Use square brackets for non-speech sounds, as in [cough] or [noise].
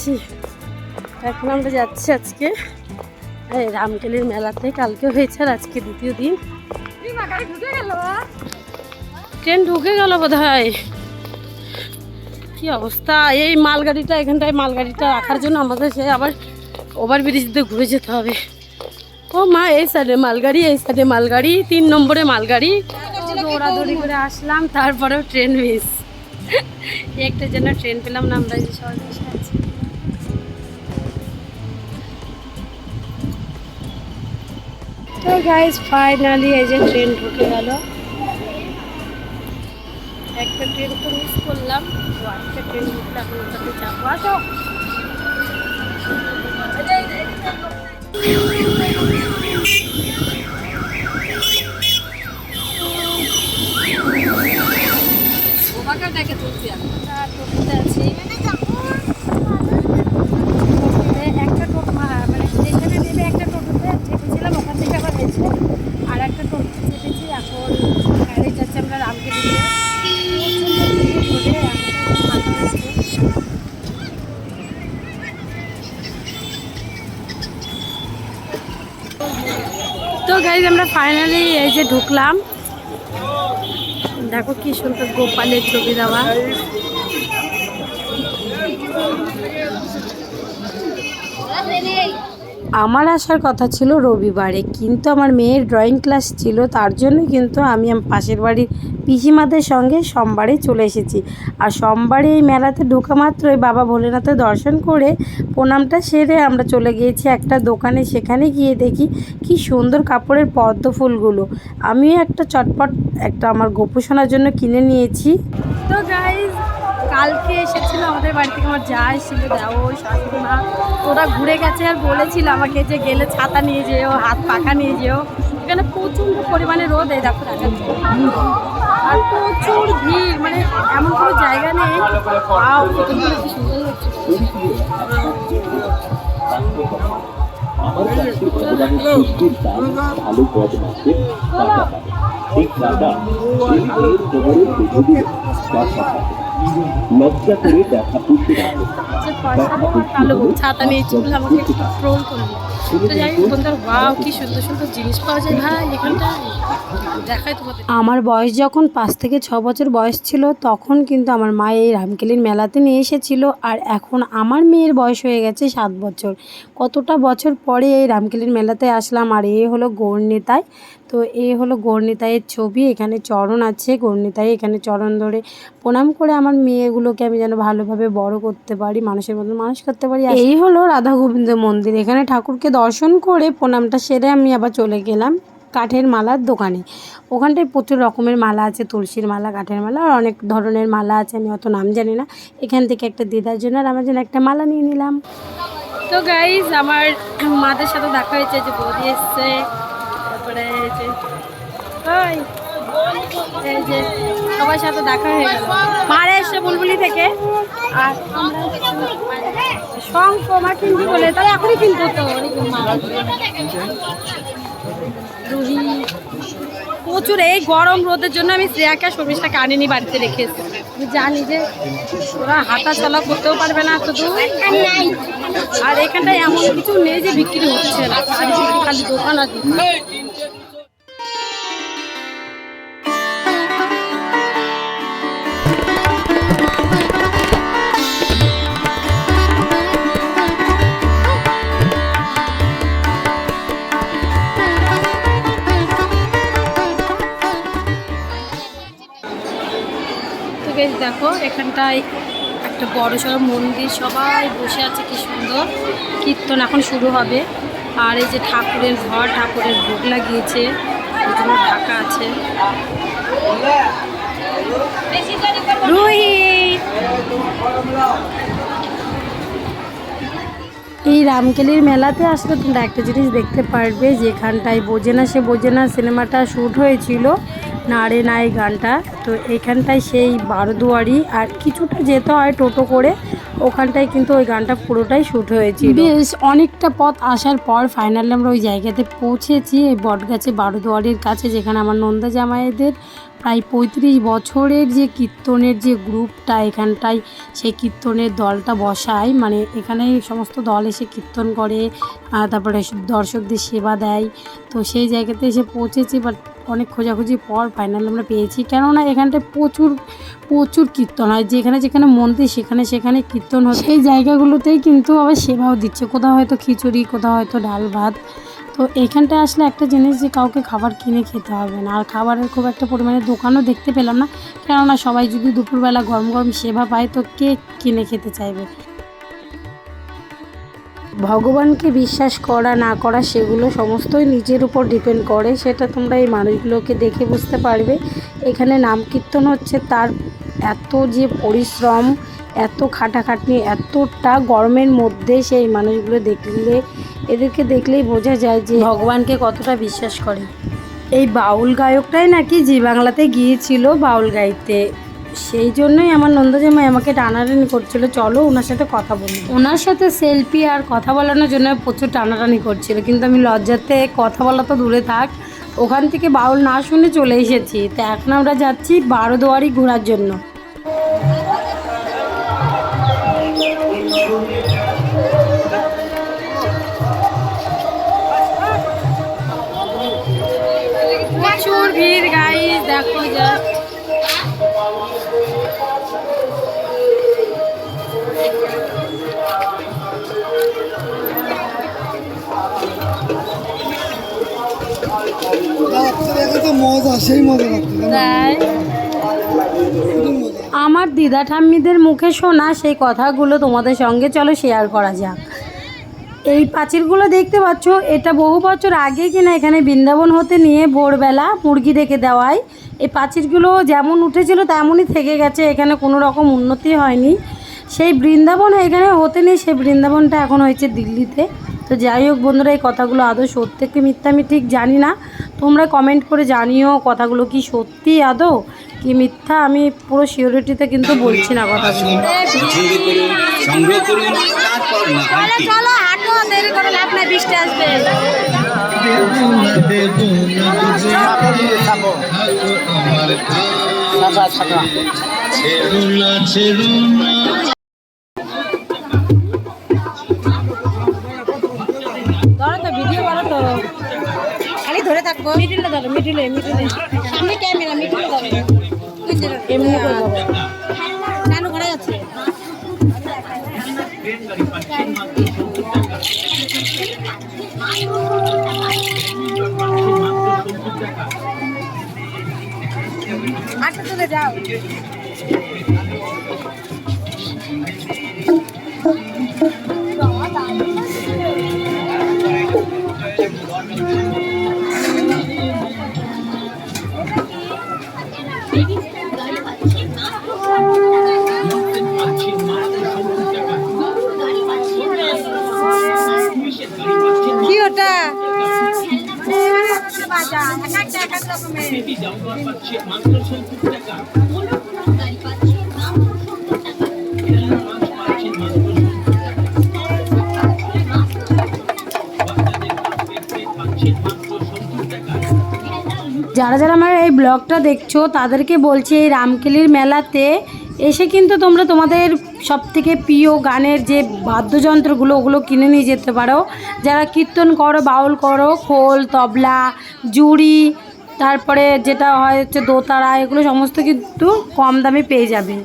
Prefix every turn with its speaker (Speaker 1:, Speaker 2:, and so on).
Speaker 1: যাচ্ছি। এখন আমরা যাচ্ছি আজকে এই রামকেলির মেলাতে। কালকে হয়েছে আর আজকে দ্বিতীয় দিন। ট্রেন ঢুকে গেল বোধ হয় কি অবস্থা? এই মালগাড়িটা, এখানটায় মালগাড়িটা রাখার জন্য আমাদের সে আবার ওভার ব্রিজ দিয়ে ঘুরে যেতে হবে। ও মা, এই সাইডে মালগাড়ি, এই সাইডে মালগাড়ি, তিন নম্বরে মালগাড়ি। দৌড়াদৌড়ি করে আসলাম, তারপরেও ট্রেন মিস [laughs] একটা জন্য ট্রেন পেলাম না, আমরা এই তো গাইজ ফাইনালি এই যে ট্রেন ঢুকে গেল। একটা ট্রেন তো মিস করলাম। তো আরেকটা ট্রেন ঢুকলে এখন ওটাতে যাব। আসো। টোটোতে আছি টোটোতে একটা টোটো মা- মানে স্টেশনে নেমে একটা টোটোতে চেপেছিলাম ওখান থেকে আবার হয়েছে আর একটা টোটোতে চেপেছি এখন গাড়ি যাচ্ছে আমরা রামকেলি দিয়ে প্রচণ্ড ভিড় রোদে, আমাদের মাথা আসছে। তো গাইজ আমরা ফাইনালি এই যে ঢুকলাম। দেখো কি সুন্দর গোপালের ছবি দেওয়া। আমার আসার কথা ছিল রবিবারে, কিন্তু আমার মেয়ের ড্রয়িং ক্লাস ছিল, তার জন্য কিন্তু আমি পাশের বাড়ির পিসিমাদের সঙ্গে সোমবারে চলে এসেছি। আর সোমবারে এই মেলাতে ঢোকা মাত্রই বাবা ভোলেনাথের দর্শন করে প্রণামটা সেরে আমরা চলে গিয়েছি একটা দোকানে, সেখানে গিয়ে দেখি কি সুন্দর কাপড়ের পদ্ম ফুলগুলো। আমিও একটা চটপট একটা আমার গোপোষণার জন্য কিনে নিয়েছি। তো গাইজ কালকে এসেছিল আমাদের বাড়ি থেকে আমার যা এসেছিল দেও শাশুড়ি মা। ওরা ঘুরে গেছে আর বলেছিল আমাকে যে গেলে ছাতা নিয়ে যেও হাত পাখা নিয়ে যেও। এখানে প্রচণ্ড পরিমাণে রোদ এই দেখো আর প্রচুর ভিড় মানে এমন কোনো জায়গা নেই।
Speaker 2: আমার কাছে দান ভালো পদ মাসে ঠিক দাদা সেই মেয়ের বেঁধে লজ্জা করে দেখা পুষে রাখে
Speaker 1: যে পয়সা দেওয়ার কালো বউ। ছাতা নিয়ে চুল আমাকে একটু ট্রোল করল তো যাই হোক বন্ধুরা ওয়াও কি সুন্দর সুন্দর জিনিস পাওয়া যায়। ভাই এখানটায় দেখাই তোমাদের। আমার বয়স যখন পাঁচ থেকে ছ বছর বয়স ছিল তখন কিন্তু আমার মা এই রামকেলির মেলাতে নিয়ে এসেছিল। আর এখন আমার মেয়ের বয়স হয়ে গেছে সাত বছর। কতটা বছর পরে এই রামকেলির মেলাতে আসলাম? আর এ হলো গৌরনেতায় তো এ হলো গৌরনেতায়ের ছবি, এখানে চরণ আছে। গৌরনেতাই এখানে চরণ ধরে প্রণাম করে আমার মেয়েগুলোকে আমি যেন ভালোভাবে বড় করতে পারি, মানুষের মতন মানুষ করতে পারি। এই হলো রাধা গোবিন্দ মন্দির, এখানে ঠাকুরকে দর্শন করে প্রণামটা সেরে আমি আবার চলে গেলাম কাঠের মালার দোকানে। ওখানটায় প্রচুর রকমের মালা আছে, তুলসীর মালা, কাঠের মালা, আর অনেক ধরনের মালা আছে, আমি অত নাম জানি না। এখান থেকে একটা দিদার জন্য আর আমার জন্য একটা মালা নিয়ে নিলাম। তো গাইজ আমার মাদের সাথে দেখা হয়েছে যে বৌদি এসছে। সবার সাথে দেখা হয়ে গেল। মারা এসছে বুলবুলি থেকে। আর শঙ্খ মা কিনবি বলে, তাহলে এখনই কিনতে হতো রুহি, প্রচুর, এই গরম রোদের জন্য আমি শ্রেয়াকে আর শর্মিষ্ঠাকে আনিনি বাড়িতে রেখে এসেছি। আমি জানি যে ওরা হাঁটা চলা করতেও পারবে না তো আর এখানটায় এমন কিছু নেই যে বিক্রি হচ্ছে না। খালি দোকান আর দেখো, এখানটায় একটা বড় সড়ো মন্দির, সবাই বসে আছে, কি সুন্দর। কীর্তন এখন শুরু হবে। আর এই যে ঠাকুরের ঘর, ঠাকুরের ভোগ লাগিয়েছে এই ঢাকা আছে। এই রামকেলির মেলাতে আসলে তোমরা একটা জিনিস দেখতে পারবে, যেখানটায় বোঝে না সে বোঝে না, সিনেমাটা শ্যুট হয়েছিল। নাড়ে না এই গানটা। তো এখানটায় সেই বারোদুয়ারি আর কিছুটা যেতে হয় টোটো করে, ওখানটায় কিন্তু ওই গানটা পুরোটাই শ্যুট হয়েছে বেশ, অনেকটা পথ আসার পর ফাইনালি আমরা ওই জায়গাতে পৌঁছেছি, এই বটগাছে, বারোদুয়ারির কাছে, যেখানে আমার নন্দা জামাইদের প্রায় পঁয়ত্রিশ বছরের যে কীর্তনের যে গ্রুপটা এখানটায় সেই কীর্তনের দলটা বসায়। মানে এখানে সমস্ত দল এসে কীর্তন করে তারপরে দর্শকদের সেবা দেয়। তো সেই জায়গাতে এসে পৌঁছেছি বাট অনেক খোঁজাখুঁজি পর ফাইনাল আমরা পেয়েছি। কেননা এখানটায় প্রচুর প্রচুর কীর্তন হয়। যেখানে যেখানে মন্দির, সেখানে সেখানে কীর্তন হয়। সেই জায়গাগুলোতেই কিন্তু আবার সেবাও দিচ্ছে। কোথাও হয়তো খিচুড়ি, কোথাও হয়তো ডাল ভাত। তো এইখানটায় আসলে একটা জিনিস যে কাউকে খাবার কিনে খেতে হবে না। আর খাবারের খুব একটা পরিমাণে দোকানও দেখতে পেলাম না। কেননা সবাই যদি দুপুরবেলা গরম গরম সেবা পায়, তো কে কিনে খেতে চাইবে? ভগবানকে বিশ্বাস করা, না করা সেগুলো সমস্তই নিজের উপর ডিপেন্ড করে। সেটা তোমরা এই মানুষগুলোকে দেখে বুঝতে পারবে। এখানে নাম কীর্তন হচ্ছে, তার এত যে পরিশ্রম, এত খাটাখাটনি, এতটা গরমের মধ্যে সেই মানুষগুলো দেখলে এদেরকে দেখলেই বোঝা যায় যে ভগবানকে কতটা বিশ্বাস করে। এই বাউল গায়কটাই নাকি জি বাংলাতে গিয়েছিল বাউল গাইতে। সেই জন্যই আমার নন্দজামাই আমাকে টানাটানি করছিল। চলো ওনার সাথে কথা বলি। ওনার সাথে সেলফি আর কথা বলানোর জন্য প্রচুর টানাটানি করছিল। কিন্তু আমি লজ্জাতে কথা বলা তো দূরে থাক, ওখান থেকে বাউল না শুনে চলে এসেছি। তো এখন আমরা যাচ্ছি বারোদুয়ারি ঘোরার জন্য। আমার দিদা ঠাম্মিদের মুখে শোনা সেই কথাগুলো তোমাদের সঙ্গে চলো শেয়ার করা যাক। এই পাঁচিলগুলো দেখতে পাচ্ছ এটা বহু বছর আগে কিনা এখানে বৃন্দাবন হতে নিয়ে ভোরবেলা মুরগি রেখে দেওয়ায়। এই পাঁচিলগুলো যেমন উঠেছিল তেমনই থেকে গেছে এখানে কোনো রকম উন্নতি হয়নি। সেই বৃন্দাবন এখানে হতে নেই সেই বৃন্দাবনটা এখন হয়েছে দিল্লিতে। তো যাই হোক বন্ধুরা এই কথাগুলো আদৌ সত্য কি মিথ্যা আমি ঠিক জানি না। তোমরা কমেন্ট করে জানিও কথাগুলো কি সত্যি আদৌ কি মিথ্যা? আমি পুরো সিওরিটিতে কিন্তু বলছি না কথাগুলো।
Speaker 3: সংগ্রহ করুন তারপর
Speaker 1: হাঁটো দেরি করে লাভ নাই বৃষ্টি আসবে। ধরো তো ভিডিও করো তো। খালি ধরে থাকব। মিডিলে ধরো মিডিলে মিডিলে। সামনে ক্যামেরা মিডিলে ধরো। এমনি করে ধরো। করা যাচ্ছে আচ্ছা তুলে যাও কি যারা যারা আমার এই ব্লগটা দেখছ, তাদেরকে বলছি এই রামকেলির মেলাতে এসে কিন্তু তোমরা তোমাদের সব থেকে প্রিয় গানের যে বাদ্যযন্ত্রগুলো, ওগুলো কিনে নিয়ে যেতে পারো। যারা কীর্তন করো, বাউল করো, খোল, তবলা, জুড়ি তারপরে যেটা হয় হচ্ছে দোতারা এগুলো সমস্ত কিন্তু কম দামে পেয়ে যাবে